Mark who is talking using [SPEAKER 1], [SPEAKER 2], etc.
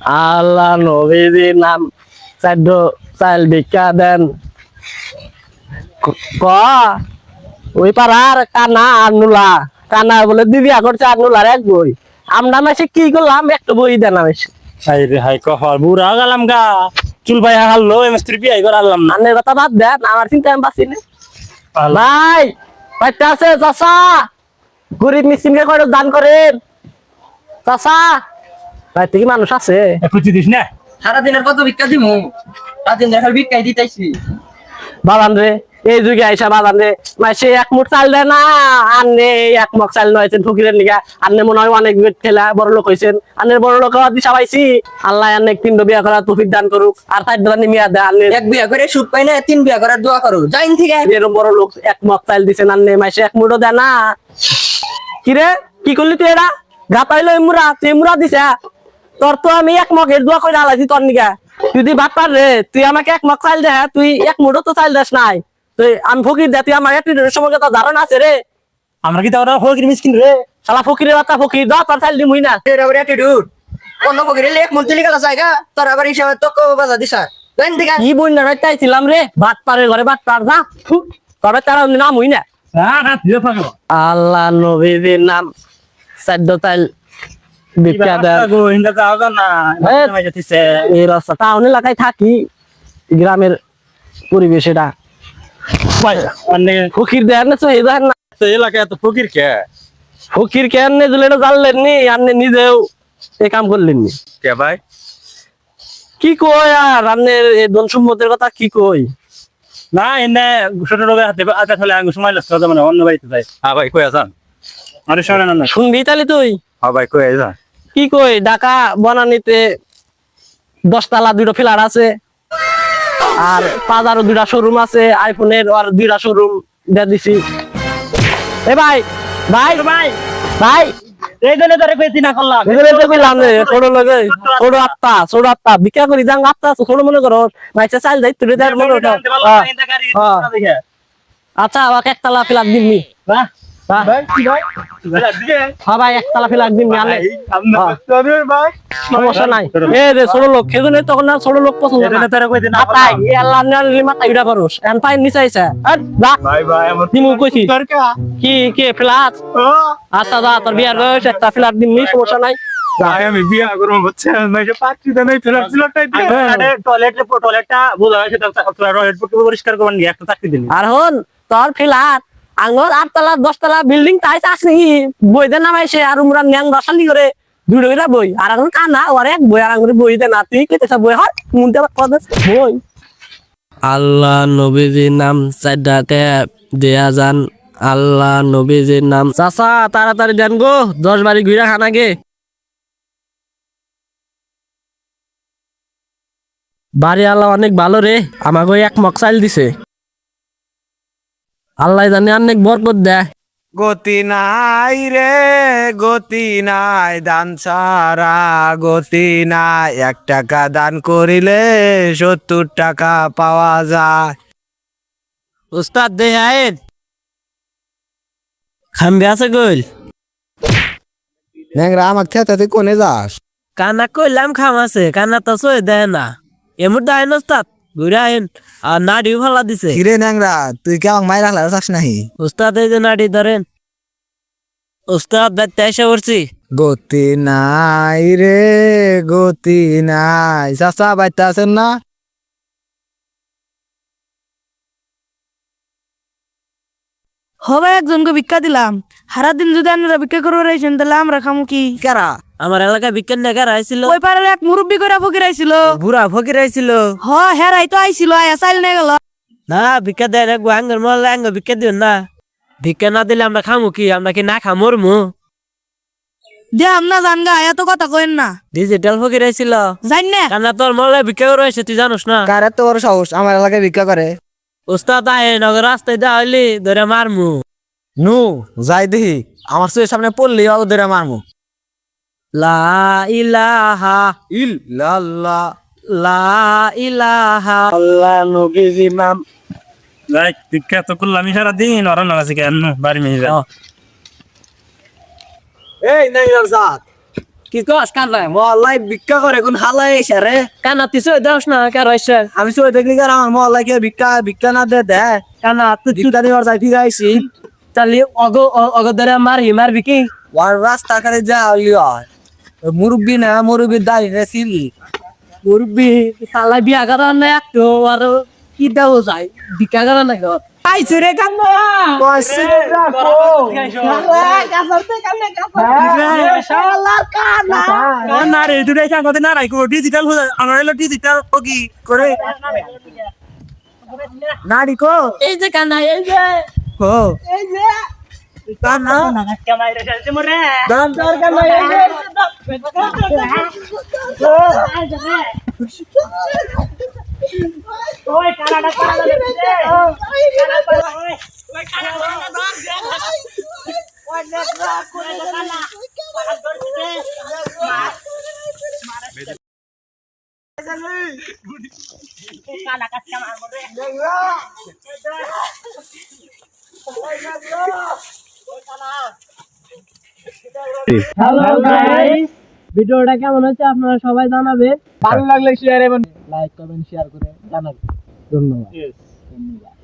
[SPEAKER 1] আল্লাহ নবীজির নাম চাইড চাইল ভিক্ষা দেন। ক- ওই পাড়ার কানা আর নুলা কানা বলে দিদি করছে আর নুলার এক বই। আমরা মাসে কি করলাম? একটা বই দেন মাসে
[SPEAKER 2] হাই রে হাই কহর বুড়া গেলাম গা। চুল ভাই হারলো মিস্ত্রি বিয়াই করালাম না।
[SPEAKER 1] আনের কথা বাদ দেন আমার চিন্তা আমি বাঁচি না। ভাই বাচ্চা আছে চাষা গরিব মিসকিনকে করে দান করেন? চাষা ভাই থেকে মানুষ আছে?
[SPEAKER 2] খুঁজি দিস না।
[SPEAKER 3] সারাদিনের কত ভিক্ষা দিমু? সারাদিন দেখার ভিক্ষাই দিতেছি।
[SPEAKER 1] বাবান রে এই যুগে আইসা বাবান রে মাসে এক মুঠ চাল দেয় না আন্নে এক মগ চাল নয়ছেন ফকিরের নিগা আন্নে মনে হয় অনেক বড় লোক হয়েছেন আন্নের বড় লোক আল্লাহ আন্নে তিনটো বিয়া করা তফিক দান করুক আর তাই দান মিয়া দেয় আন্নে
[SPEAKER 3] এক বিয়া করে সুদ পাই না তিন বিয়া করার দোয়া করো যাইন থেকে
[SPEAKER 1] এরকম বড় লোক এক মগ চাল দিছেন আন্নে মাসে এক মুঠও দেয় না। কিরে কি করলি তুই এরা গাতাইলো এমুরা তুই এমুরা দিছে? তোর তো আমি এক মগের দোয়া করে আলাইছি তোর নিগা। তুই যদি বাদ পার রে তুই আমাকে এক মগ চাল দে তুই এক মুঠও তো চাল দেস নাই। তুই আমি ফকির দে তুই আমার একটি সম্পর্কে তো ধারণা আছে রে।
[SPEAKER 2] আমরা কি তাহলে হকির মিসকিন রে?
[SPEAKER 1] শালা ফকিরের বাচ্চা ফকির দাও তোর চাল দিমুই না।
[SPEAKER 3] এর আবার অ্যাটিটিউড অন্য পকেটে এক মন্ত্রী গেল জায়গা তোর আবার হিসাবে তোকে বাজা দিছা
[SPEAKER 1] কি না চাইছিলাম রে। বাদ পারে ঘরে বাদ পার যা। তবে তার নাম হই না।
[SPEAKER 2] হ্যাঁ হ্যাঁ
[SPEAKER 1] আল্লাহ নবীর নাম। সাদ্য তাইল এই রাস্তা টাউন এলাকায় থাকি গ্রামের পরিবেশ এটা। ফকির দেন না এই দেন না।
[SPEAKER 2] এলাকায় এত ফকির কে?
[SPEAKER 1] ফকির কেন নে দিলে এটা জানলেন নি আপনি নিজেও এই কাম করলেন নি।
[SPEAKER 2] কে ভাই?
[SPEAKER 1] কি কই আর আপনার এই ধন সম্পদের কথা কি কই
[SPEAKER 2] না এনে ছোট রোগে হাতে আটা চলে আঙ্গু সময় লাগছে মানে অন্য বাড়িতে যাই হ্যাঁ ভাই কই আছেন আরে শোনে না
[SPEAKER 1] শুনবি তাহলে তুই?
[SPEAKER 2] হ্যাঁ ভাই কই আছেন
[SPEAKER 1] কি কই ঢাকা বনানিতে দশতলা দুটো ফ্ল্যাট আছে। আর পাঁচারও দুটা শোরুম আছে আইফোনের আর দুইটা শোরুম দিয়ে দিছি। এ ভাই ভাই ভাই ভাই
[SPEAKER 2] এই জন্য তোরে কইছি না করলাম।
[SPEAKER 1] এগুলো তো কইলাম রে ছোট লগে ছোট আত্মা ছোট আত্মা ভিক্ষা করি যাং আত্মা ছোট মনে করো। মাইছে চাল যাই তুই মনে। আচ্ছা আমাকে একতলা ফ্ল্যাট দিবি। ভাই একতলা ফ্ল্যাট দিবনি সমস্যা নাই। এ রে ছোট লোক সেজন্য তখন না ছোট লোক পছন্দ না। আল্লাহ নালি মাথা ইড়া এন পাই নিচাইছে আট যা।
[SPEAKER 2] ভাই ভাই আমার
[SPEAKER 1] দিমু কইছি কি? কি ফ্ল্যাট আচ্ছা যা তোর বিয়ার বয়স একটা ফ্ল্যাট দিমনি সমস্যা নাই।
[SPEAKER 2] আমি বিয়া করব টয়লেট টয়লেটটা বোঝা হয়েছে টয়লেট পরিষ্কার করবেন একটা চাকরি দিন
[SPEAKER 1] আর হন তোর ফ্ল্যাট আঙ্গর আটতলা দশতলা বিল্ডিং তাই চাস নাকি বই দে নামাইছে আর উমরা ন্যাং দশালি করে দুটো করে বই। আর এখন কানা, ওর এক বই আর আঙ্গুরে বই দে না। তুই কেটে বই হর মুনতে কত বই। আল্লাহ নবীজির নাম চারটাতে দেয়া যান। আল্লাহ নবীজির নাম চাচা, তাড়াতাড়ি দেন গো, দশ বাড়ি ঘুরে খানা গে বাড়ি আল্লাহ অনেক ভালো রে আমাকে এক মকসাইল দিছে। আল্লাহ জানে অনেক বরকত দেয়।
[SPEAKER 4] গতি নাই রে গতি নাই দান ছাড়া গতি নাই। এক টাকা দান করিলে সত্তর টাকা পাওয়া যায়।
[SPEAKER 1] উস্তাদ দে আয়েন খামবে আছে কইল?
[SPEAKER 4] ন্যাংরা আমার থেতে তুই কোনে যাস?
[SPEAKER 1] কানা কইলাম খাম আছে কানা তো সই দেয় না। এমন দেয় না উস্তাদ। ঘুরে আইন আর নাড়িও ফালা দিছে।
[SPEAKER 4] কিরে ন্যাংরা তুই কি আমাকে মাই রাখলা চাস নাহি?
[SPEAKER 1] উস্তাদ এই যে নাড়ি ধরেন। উস্তাদ দেখতে এসে পড়ছি।
[SPEAKER 4] গতি নাই রে গতি নাই। চাচা বাইতে আছেন না?
[SPEAKER 5] হবে একজনকে ভিক্ষা দিলাম। সারা দিন যদি আপনারা ভিক্ষা করব রাইছেন তাহলে আমরা খামু কি?
[SPEAKER 4] কারা?
[SPEAKER 1] আমার এলাকায় বিজ্ঞান নেগার আইছিল?
[SPEAKER 5] ওই পাড়ার এক মুরব্বী করে ফকির আইছিল।
[SPEAKER 4] বুড়া ফকির আইছিল?
[SPEAKER 5] হ হেরাই তো আইছিল আয়া চাইল নিয়ে গেল।
[SPEAKER 1] না ভিক্ষা দেয় রাখব আঙ্গর মরলে আঙ্গ ভিক্ষা দিও না। ভিক্ষা না দিলে আমরা খামু কি? আমরা কি না খামর মু
[SPEAKER 5] দেহাম না জান গা এত কথা কইন না।
[SPEAKER 1] ডিজিটাল ফকির আইছিল।
[SPEAKER 5] জান না।
[SPEAKER 1] কান্না তোর মরলে ভিক্ষা করে আইছে তুই জানোস না?
[SPEAKER 4] কার বড় সাহস? আমার এলাকায় ভিক্ষা করে।
[SPEAKER 1] উস্তাদ আহে নগর রাস্তায় দা হইলি ধরে মারমু।
[SPEAKER 4] নু যাই দেখি। আমার চোখের সামনে পড়লি বাবু ধরে মারমু।
[SPEAKER 1] লা ইলাহা।
[SPEAKER 4] ইল লাল্লা
[SPEAKER 1] লা। ইলাহা। আল্লাহ নবীজি নাম।
[SPEAKER 2] যাই দীক্ষা তো করলাম সারা দিন না আছে কেন? বাড়ি মেয়ে
[SPEAKER 4] এই ন্যাংরার জাত
[SPEAKER 6] কি কস কার নাই
[SPEAKER 4] মহল্লায় ভিক্ষা করে কোন হালাই এসে রে?
[SPEAKER 6] কানা তুই সই দাস না কার হইছে?
[SPEAKER 4] আমি সই দেখলি কার আমার মহল্লায় কে ভিক্ষা ভিক্ষা না দে দে।
[SPEAKER 6] তুই
[SPEAKER 4] যাই ঠিক আইছি।
[SPEAKER 6] তাহলে অগ অগদরে মারি মারবি কি?
[SPEAKER 4] ওর রাস্তা করে যা লিও মুরব্বি না মুরব্বি দাঁড়িয়ে রে সিলি
[SPEAKER 6] মুরবি শালা বিয়া করা না একটু আর কি দেও যায় বিকা করা না গো
[SPEAKER 4] আইছে রে কইছে
[SPEAKER 2] না রে দুটাই সাংঘাতে না রাখো ডিজিটাল আমার হলো ডিজিটাল কি করে
[SPEAKER 4] নাড়ি কো
[SPEAKER 6] এই যে কানা এই যে
[SPEAKER 4] কো কান্না
[SPEAKER 2] ক্যামেরা চলতে মরে
[SPEAKER 4] দাম
[SPEAKER 2] ওই কানাডা কানাডা
[SPEAKER 6] হ্যালো গাইস ভিডিওটা কেমন হচ্ছে আপনারা সবাই জানাবেন ভালো লাগলে শেয়ার এবং লাইক কমেন্ট শেয়ার করে জানাবেন ধন্যবাদ। ধন্যবাদ।